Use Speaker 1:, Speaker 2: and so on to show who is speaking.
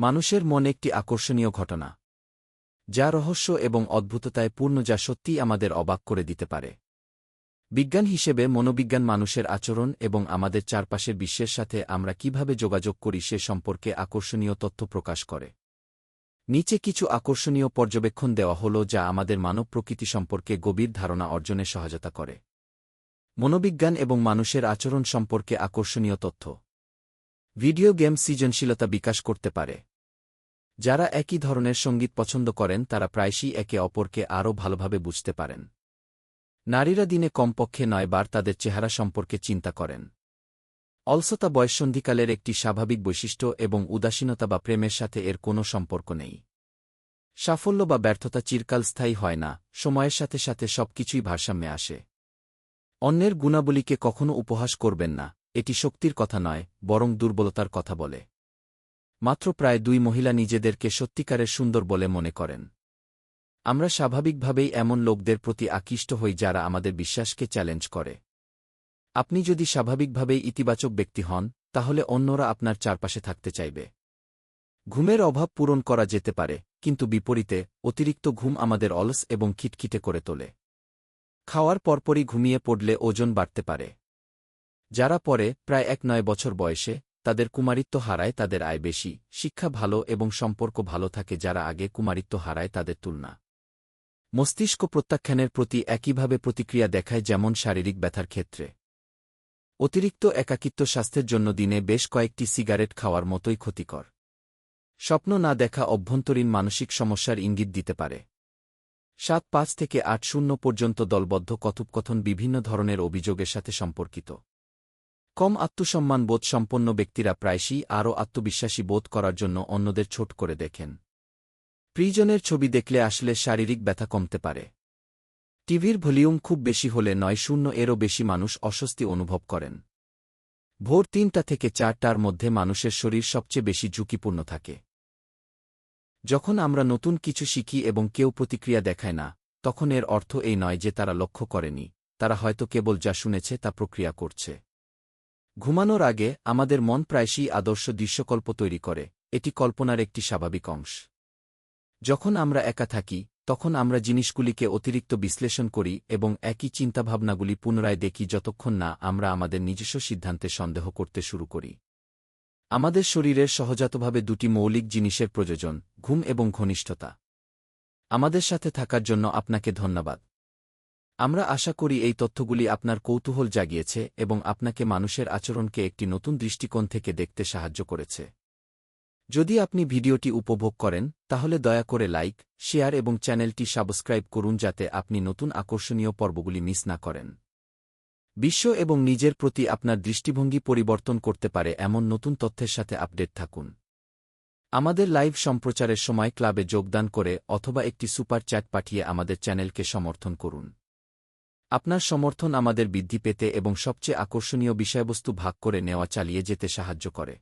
Speaker 1: মানুষের মন একটি আকর্ষণীয় ঘটনা, যা রহস্য এবং অদ্ভুততায় পূর্ণ যা সত্যিই আমাদের অবাক করে দিতে পারে। বিজ্ঞান হিসেবে মনোবিজ্ঞান মানুষের আচরণ এবং আমাদের চারপাশের বিশ্বের সাথে আমরা কীভাবে যোগাযোগ করি সে সম্পর্কে আকর্ষণীয় তথ্য প্রকাশ করে। নিচে কিছু আকর্ষণীয় পর্যবেক্ষণ দেওয়া হল যা আমাদের মানব প্রকৃতি সম্পর্কে গভীর ধারণা অর্জনে সহায়তা করে। মনোবিজ্ঞান এবং মানুষের আচরণ সম্পর্কে আকর্ষণীয় তথ্য। ভিডিও গেম সৃজনশীলতা বিকাশ করতে পারে। যারা একই ধরনের সংগীত পছন্দ করেন, তারা প্রায়শই একে অপরকে আরও ভালোভাবে বুঝতে পারেন। নারীরা দিনে কমপক্ষে নয় বার তাদের চেহারা সম্পর্কে চিন্তা করেন। অলসতা বয়ঃসন্ধিকালের একটি স্বাভাবিক বৈশিষ্ট্য এবং উদাসীনতা বা প্রেমের সাথে এর কোনো সম্পর্ক নেই। সাফল্য বা ব্যর্থতা চিরকাল স্থায়ী হয় না, সময়ের সাথে সাথে সবকিছুই ভারসাম্যে আসে। অন্যের গুণাবলীকে কখনো উপহাস করবেন না, এটি শক্তির কথা নয়, বরং দুর্বলতার কথা বলে। মাত্র প্রায় দুই মহিলা নিজেদেরকে সত্যিকারের সুন্দর বলে মনে করেন। আমরা স্বাভাবিকভাবেই এমন লোকদের প্রতি আকৃষ্ট হই যারা আমাদের বিশ্বাসকে চ্যালেঞ্জ করে। আপনি যদি স্বাভাবিকভাবেই ইতিবাচক ব্যক্তি হন, তাহলে অন্যরা আপনার চারপাশে থাকতে চাইবে। ঘুমের অভাব পূরণ করা যেতে পারে, কিন্তু বিপরীতে, অতিরিক্ত ঘুম আমাদের অলস এবং খিটখিটে করে তোলে। খাওয়ার পরপরই ঘুমিয়ে পড়লে ওজন বাড়তে পারে। যারা পরে প্রায় এক নয় বছর বয়সে তাদের কুমারিত্ব হারায় তাদের আয় বেশি, শিক্ষা ভালো এবং সম্পর্ক ভালো থাকে যারা আগে কুমারিত্ব হারায় তাদের তুলনা। মস্তিষ্ক প্রত্যাখ্যানের প্রতি একইভাবে প্রতিক্রিয়া দেখায় যেমন শারীরিক ব্যথার ক্ষেত্রে। অতিরিক্ত একাকিত্ব স্বাস্থ্যের জন্য দিনে বেশ কয়েকটি সিগারেট খাওয়ার মতোই ক্ষতিকর। স্বপ্ন না দেখা অভ্যন্তরীণ মানসিক সমস্যার ইঙ্গিত দিতে পারে। সাত পাঁচ থেকে আট শূন্য পর্যন্ত দলবদ্ধ কথোপকথন বিভিন্ন ধরনের অভিযোগের সাথে সম্পর্কিত। কম আত্মসম্মান বোধ সম্পন্ন ব্যক্তিরা প্রায়শই আরও আত্মবিশ্বাসী বোধ করার জন্য অন্যদের ছোট করে দেখেন। প্রিজনের ছবি দেখলে আসলে শারীরিক ব্যথা কমতে পারে। টিভির ভলিউম খুব বেশি হলে নয় শূন্য এরও বেশি মানুষ অস্বস্তি অনুভব করেন। ভোর তিনটা থেকে চারটার মধ্যে মানুষের শরীর সবচেয়ে বেশি ঝুঁকিপূর্ণ থাকে। যখন আমরা নতুন কিছু শিখি এবং কেউ প্রতিক্রিয়া দেখায় না, তখন এর অর্থ এই নয় যে তারা লক্ষ্য করেনি, তারা হয়তো কেবল যা শুনেছে তা প্রক্রিয়া করছে। ঘুমানোর আগে আমাদের মন প্রায়শই আদর্শ দৃশ্যকল্প তৈরি করে, এটি কল্পনার একটি স্বাভাবিক অংশ। যখন আমরা একা থাকি, তখন আমরা জিনিসগুলিকে অতিরিক্ত বিশ্লেষণ করি এবং একই চিন্তাভাবনাগুলি পুনরায় দেখি যতক্ষণ না আমরা আমাদের নিজস্ব সিদ্ধান্তে সন্দেহ করতে শুরু করি। আমাদের শরীরের সহজাতভাবে দুটি মৌলিক জিনিসের প্রয়োজন, ঘুম এবং ঘনিষ্ঠতা। আমাদের সাথে থাকার জন্য আপনাকে ধন্যবাদ। আমরা আশা করি এই তথ্যগুলি আপনার কৌতূহল জাগিয়েছে এবং আপনাকে মানুষের আচরণকে একটি নতুন দৃষ্টিকোণ থেকে দেখতে সাহায্য করেছে। যদি আপনি ভিডিওটি উপভোগ করেন, তাহলে দয়া করে লাইক, শেয়ার এবং চ্যানেলটি সাবস্ক্রাইব করুন যাতে আপনি নতুন আকর্ষণীয় পর্বগুলি মিস না করেন। বিশ্ব এবং নিজের প্রতি আপনার দৃষ্টিভঙ্গি পরিবর্তন করতে পারে এমন নতুন তথ্যের সাথে আপডেট থাকুন। আমাদের লাইভ সম্প্রচারের সময় ক্লাবে যোগদান করে অথবা একটি সুপার চ্যাট পাঠিয়ে আমাদের চ্যানেলকে সমর্থন করুন। আপনার সমর্থন আমাদের বৃদ্ধি পেতে এবং সবচেয়ে আকর্ষণীয় বিষয়বস্তু ভাগ করে নেওয়া চালিয়ে যেতে সাহায্য করে।